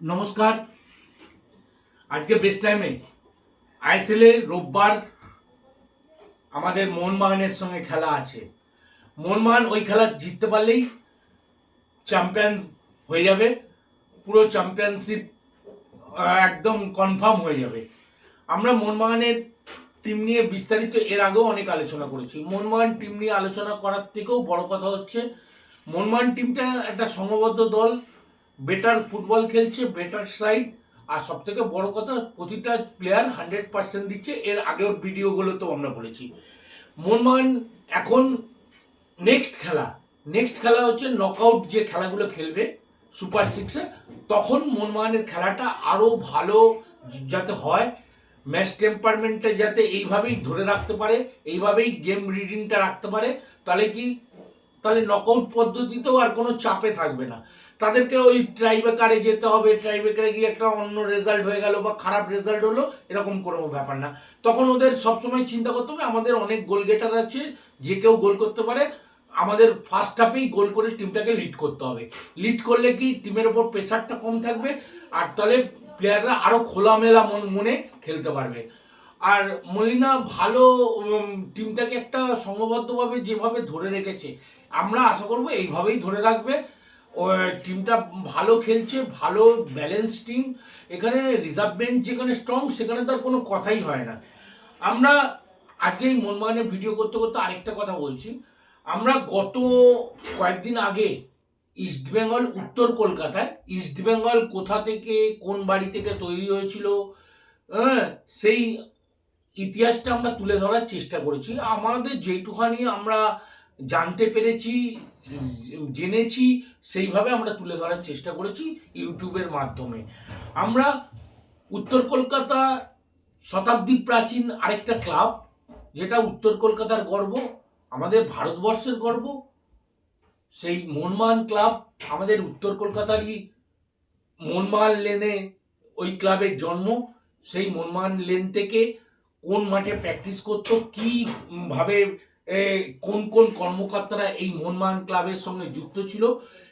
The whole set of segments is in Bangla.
নমস্কার। আজকে বেস্ট টাইমে আইএসএলে রোববার আমাদের মোহনবাগানের সঙ্গে খেলা আছে। মোহনবাগান ওই খেলা জিততে পারলেই চ্যাম্পিয়ন হয়ে যাবে। পুরো চ্যাম্পিয়নশিপ একদম কনফার্ম হয়ে যাবে। আমরা মোহনবাগানের টিম নিয়ে বিস্তারিত এর আগেও অনেক আলোচনা করেছি। মোহনবাগান টিম নিয়ে আলোচনা করার থেকেও বড় কথা হচ্ছে, মোহনবাগান টিমটা একটা সংঘবদ্ধ দল। বেটার ফুটবল খেলছে বেটার সাইড আর সব থেকে বড় কথা, প্রতিটা প্লেয়ার হান্ড্রেড পার্সেন্ট দিচ্ছে, এর আগের ভিডিওগুলোতেও আমরা বলেছি। মোহনবাগান এখন নেক্সট খেলা। নেক্সট খেলা হচ্ছে নকআউট যে খেলাগুলো খেলবে সুপার সিক্সে তখন মোহনবাগানের খেলাটা আরও ভালো যাতে হয় ম্যাচ টেম্পারমেন্টটা যাতে এইভাবেই ধরে রাখতে পারে, এইভাবেই গেম রিডিংটা রাখতে পারে, তাহলে কি তাহলে নকআউট পদ্ধতিতেও আর কোনো চাপে থাকবে না। তাদেরকে ওই ট্রাইবেকারে যেতে হবে ট্রাইবেকারে গিয়ে একটা অন্য রেজাল্ট হয়ে গেল বা খারাপ রেজাল্ট হলো, এরকম কোনো ব্যাপার না। তখন ওদের সবসময় চিন্তা করতে হবে, আমাদের অনেক গোল গেটার আছে, যে কেউ গোল করতে পারে, আমাদের ফার্স্ট হাফেই গোল করে টিমটাকে লিড করতে হবে। লিড করলে কি টিমের ওপর প্রেশারটা কম থাকবে, আর তাহলে প্লেয়াররা আরও খোলামেলা মন মনে খেলতে পারবে। আর মলিনা ভালো টিমটাকে একটা সংঘবদ্ধভাবে যেভাবে ধরে রেখেছে, আমরা আশা করব এইভাবেই ধরে রাখবে। টিমটা ভালো খেলছে, ভালো ব্যালেন্স টিম এখানে রিজার্ভ বেঞ্চ যেখানে স্ট্রং সেখানে তার কোনো কথাই হয় না। আমরা আজকে এই মনমানের ভিডিও করতে করতে আরেকটা কথা বলছি। আমরা গত কয়েকদিন আগে ইস্টবেঙ্গল উত্তর কলকাতায় ইস্টবেঙ্গল কোথা থেকে, কোন বাড়ি থেকে তৈরি হয়েছিল হ্যাঁ সেই ইতিহাসটা আমরা তুলে ধরার চেষ্টা করেছি। আমাদের যেটুখানি আমরা জানতে পেরেছি, জেনেছি, সেইভাবে আমরা তুলে ধরার চেষ্টা করেছি ইউটিউবের মাধ্যমে। আমরা উত্তর কলকাতা শতাব্দী প্রাচীন আরেকটা ক্লাব, যেটা উত্তর কলকাতার গর্ব, আমাদের ভারতবর্ষের গর্ব। সেই মনমান ক্লাব আমাদের উত্তর কলকাতারই মনমান লেনে ওই ক্লাবের জন্ম। সেই মনমান লেন থেকে কোন মাঠে প্র্যাকটিস করতো, কি ভাবে কোন কোন কর্মকর্তারা এই মনমান ক্লাবের সঙ্গে যুক্ত ছিল,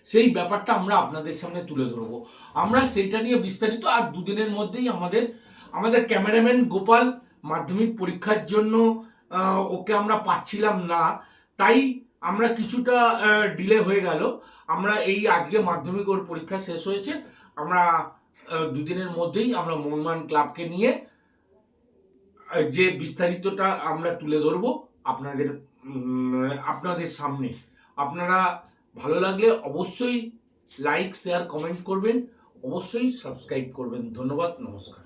সেই ব্যাপারটা আমরা আপনাদের সামনে তুলে ধরবো। আমরা সেটা নিয়ে বিস্তারিত আর দুদিনের মধ্যেই আমাদের আমাদের ক্যামেরাম্যান গোপাল মাধ্যমিক পরীক্ষার জন্য ওকে আমরা পাচ্ছিলাম না, তাই আমরা কিছুটা ডিলে হয়ে গেল। আমরা এই আজকে মাধ্যমিক ওর পরীক্ষা শেষ হয়েছে, আমরা দুদিনের মধ্যেই আমরা মনমান ক্লাবকে নিয়ে যে বিস্তারিতটা আমরা তুলে ধরব আপনাদের আপনাদের সামনে। আপনারা ভালো লাগলে অবশ্যই লাইক শেয়ার কমেন্ট করবেন। অবশ্যই সাবস্ক্রাইব করবেন। ধন্যবাদ, নমস্কার।